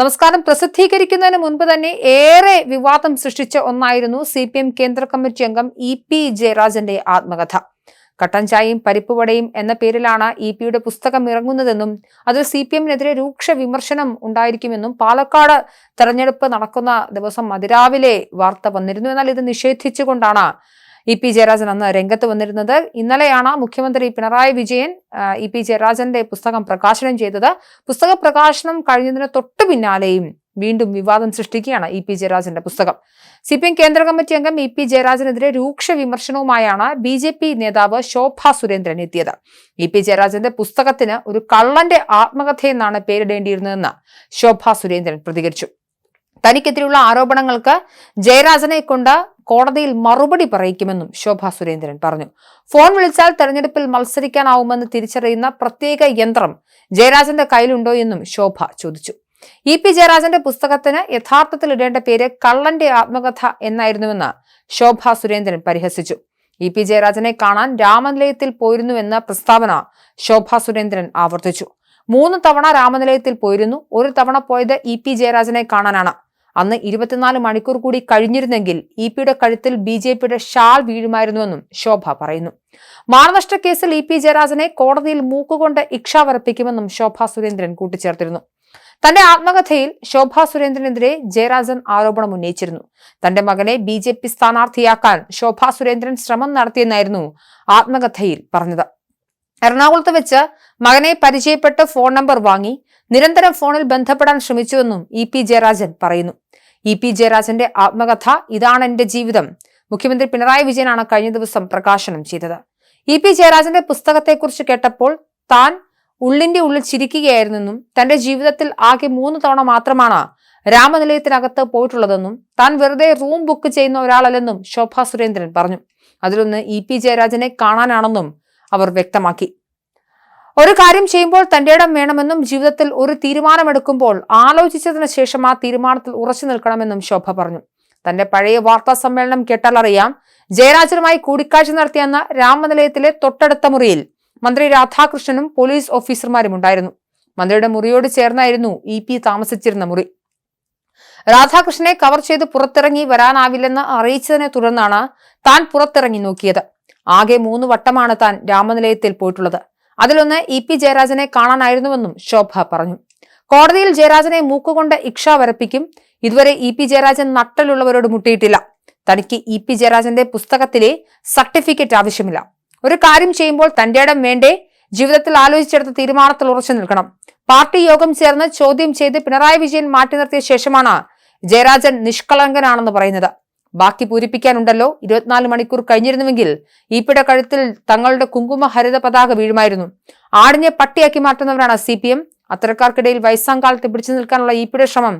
നമസ്കാരം. പ്രസിദ്ധീകരിക്കുന്നതിന് മുൻപ് തന്നെ ഏറെ വിവാദം സൃഷ്ടിച്ച ഒന്നായിരുന്നു സി പി എം കേന്ദ്ര കമ്മിറ്റി അംഗം ഇ പി ജയരാജന്റെ ആത്മകഥ. കട്ടൻ ചായയും പരിപ്പുവടയും എന്ന പേരിലാണ് ഇ പിയുടെ പുസ്തകം ഇറങ്ങുന്നതെന്നും അത് സി പി എമ്മിനെതിരെ രൂക്ഷ വിമർശനം ഉണ്ടായിരിക്കുമെന്നും പാലക്കാട് തെരഞ്ഞെടുപ്പ് നടക്കുന്ന ദിവസം അതിരാവിലെ വാർത്ത വന്നിരുന്നു. എന്നാൽ ഇത് നിഷേധിച്ചുകൊണ്ടാണ് ഇ പി ജയരാജൻ അന്ന് രംഗത്ത് വന്നിരുന്നത്. ഇന്നലെയാണ് മുഖ്യമന്ത്രി പിണറായി വിജയൻ ഇ പി ജയരാജന്റെ പുസ്തകം പ്രകാശനം ചെയ്തത്. പുസ്തക പ്രകാശനം കഴിഞ്ഞതിന് തൊട്ടു പിന്നാലെയും വീണ്ടും വിവാദം സൃഷ്ടിക്കുകയാണ് ഇ പി ജയരാജന്റെ പുസ്തകം. സി പി എം കേന്ദ്ര കമ്മിറ്റി അംഗം ഇ പി ജയരാജനെതിരെ രൂക്ഷ വിമർശനവുമായാണ് ബി ജെ പി നേതാവ് ശോഭ സുരേന്ദ്രൻ എത്തിയത്. ഇ പി ജയരാജന്റെ പുസ്തകത്തിന് ഒരു കള്ളന്റെ ആത്മകഥയെന്നാണ് പേരിടേണ്ടിയിരുന്നതെന്ന് ശോഭ സുരേന്ദ്രൻ പ്രതികരിച്ചു. തനിക്കെതിരെയുള്ള ആരോപണങ്ങൾക്ക് ജയരാജനെ കൊണ്ട് കോടതിയിൽ മറുപടി പറയിക്കുമെന്നും ശോഭ സുരേന്ദ്രൻ പറഞ്ഞു. ഫോൺ വിളിച്ചാൽ തെരഞ്ഞെടുപ്പിൽ മത്സരിക്കാനാവുമെന്ന് തിരിച്ചറിയുന്ന പ്രത്യേക യന്ത്രം ജയരാജന്റെ കയ്യിലുണ്ടോ എന്നും ശോഭ ചോദിച്ചു. ഇ പി ജയരാജന്റെ പുസ്തകത്തിന് യഥാർത്ഥത്തിൽ ഇടേണ്ട പേര് കള്ളന്റെ ആത്മകഥ എന്നായിരുന്നുവെന്ന് ശോഭ സുരേന്ദ്രൻ പരിഹസിച്ചു. ഇ പി ജയരാജനെ കാണാൻ രാമനിലയത്തിൽ പോയിരുന്നുവെന്ന പ്രസ്താവന ശോഭ സുരേന്ദ്രൻ ആവർത്തിച്ചു. മൂന്ന് തവണ രാമനിലയത്തിൽ പോയിരുന്നു. ഒരു തവണ പോയത് ഇ പി ജയരാജനെ കാണാനാണ്. അന്ന് ഇരുപത്തിനാല് മണിക്കൂർ കൂടി കഴിഞ്ഞിരുന്നെങ്കിൽ ഇ പിയുടെ കഴുത്തിൽ ബി ജെ പിയുടെ ഷാൾ വീഴുമായിരുന്നുവെന്നും ശോഭ പറയുന്നു. മാനനഷ്ട കേസിൽ ഇ പി ജയരാജനെ കോടതിയിൽ മൂക്കുകൊണ്ട് ഇക്ഷ വരപ്പിക്കുമെന്നും ശോഭ സുരേന്ദ്രൻ കൂട്ടിച്ചേർത്തിരുന്നു. തന്റെ ആത്മകഥയിൽ ശോഭ സുരേന്ദ്രനെതിരെ ജയരാജൻ ആരോപണം ഉന്നയിച്ചിരുന്നു. തന്റെ മകനെ ബി ജെ പി സ്ഥാനാർത്ഥിയാക്കാൻ ശോഭ സുരേന്ദ്രൻ ശ്രമം നടത്തിയെന്നായിരുന്നു ആത്മകഥയിൽ പറഞ്ഞത്. എറണാകുളത്ത് വെച്ച് മകനെ പരിചയപ്പെട്ട് ഫോൺ നമ്പർ വാങ്ങി നിരന്തരം ഫോണിൽ ബന്ധപ്പെടാൻ ശ്രമിച്ചുവെന്നും ഇ പി ജയരാജൻ പറയുന്നു. ഇ പി ജയരാജന്റെ ആത്മകഥ ഇതാണ് എന്റെ ജീവിതം. മുഖ്യമന്ത്രി പിണറായി വിജയനാണ് കഴിഞ്ഞ ദിവസം പ്രകാശനം ചെയ്തത്. ഇ പി ജയരാജന്റെ പുസ്തകത്തെക്കുറിച്ച് കേട്ടപ്പോൾ താൻ ഉള്ളിന്റെ ഉള്ളിൽ ചിരിക്കുകയായിരുന്നെന്നും തന്റെ ജീവിതത്തിൽ ആകെ മൂന്ന് തവണ മാത്രമാണ് രാമനിലയത്തിനകത്ത് പോയിട്ടുള്ളതെന്നും താൻ വെറുതെ റൂം ബുക്ക് ചെയ്യുന്ന ഒരാളല്ലെന്നും ശോഭാ സുരേന്ദ്രൻ പറഞ്ഞു. അതിലൊന്ന് ഇ പി ജയരാജനെ കാണാനാണെന്നും അവർ വ്യക്തമാക്കി. ഒരു കാര്യം ചെയ്യുമ്പോൾ തന്റെ ഇടം വേണമെന്നും ജീവിതത്തിൽ ഒരു തീരുമാനമെടുക്കുമ്പോൾ ആലോചിച്ചതിന് ശേഷം ആ തീരുമാനത്തിൽ ഉറച്ചു നിൽക്കണമെന്നും ശോഭ പറഞ്ഞു. തന്റെ പഴയ വാർത്താ സമ്മേളനം കേട്ടാൽ അറിയാം ജയരാജനുമായി കൂടിക്കാഴ്ച നടത്തിയെന്ന രാമനിലയത്തിലെ തൊട്ടടുത്ത മുറിയിൽ മന്ത്രി രാധാകൃഷ്ണനും പോലീസ് ഓഫീസർമാരും ഉണ്ടായിരുന്നു. മന്ത്രിയുടെ മുറിയോട് ചേർന്നായിരുന്നു ഇ പി താമസിച്ചിരുന്ന മുറി. രാധാകൃഷ്ണനെ കവർ ചെയ്ത് പുറത്തിറങ്ങി വരാനാവില്ലെന്ന് അറിയിച്ചതിനെ തുടർന്നാണ് താൻ പുറത്തിറങ്ങി നോക്കിയത്. ആകെ മൂന്ന് വട്ടമാണ് താൻ രാമനിലയത്തിൽ പോയിട്ടുള്ളത്. അതിലൊന്ന് ഇ പി ജയരാജനെ കാണാനായിരുന്നുവെന്നും ശോഭ പറഞ്ഞു. കോടതിയിൽ ജയരാജനെ മൂക്കുകൊണ്ട് ഇക്ഷ വരപ്പിക്കും. ഇതുവരെ ഇ പി ജയരാജൻ നട്ടലുള്ളവരോട് മുട്ടിയിട്ടില്ല. തനിക്ക് ഇ പി ജയരാജന്റെ പുസ്തകത്തിലെ സർട്ടിഫിക്കറ്റ് ആവശ്യമില്ല. ഒരു കാര്യം ചെയ്യുമ്പോൾ തന്റെ ഇടം വേണ്ടേ? ജീവിതത്തിൽ ആലോചിച്ചെടുത്ത തീരുമാനത്തിൽ ഉറച്ചു നിൽക്കണം. പാർട്ടി യോഗം ചേർന്ന് ചോദ്യം ചെയ്ത് പിണറായി വിജയൻ മാറ്റി നിർത്തിയ ശേഷമാണ് ജയരാജൻ നിഷ്കളങ്കനാണെന്ന് പറയുന്നത്. ബാക്കി പൂരിപ്പിക്കാനുണ്ടല്ലോ. ഇരുപത്തിനാല് മണിക്കൂർ കഴിഞ്ഞിരുന്നുവെങ്കിൽ ഈപ്പിട കഴുത്തിൽ തങ്ങളുടെ കുങ്കുമ ഹരിത പതാക വീഴുമായിരുന്നു. ആടിനെ പട്ടിയാക്കി മാറ്റുന്നവരാണ് സി പി എം അത്തരക്കാർക്കിടയിൽ വയസ്സാം കാലത്ത് പിടിച്ചു നിൽക്കാനുള്ള ഈപ്പിട ശ്രമം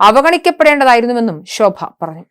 അവഗണിക്കപ്പെടേണ്ടതായിരുന്നുവെന്നും ശോഭ പറഞ്ഞു.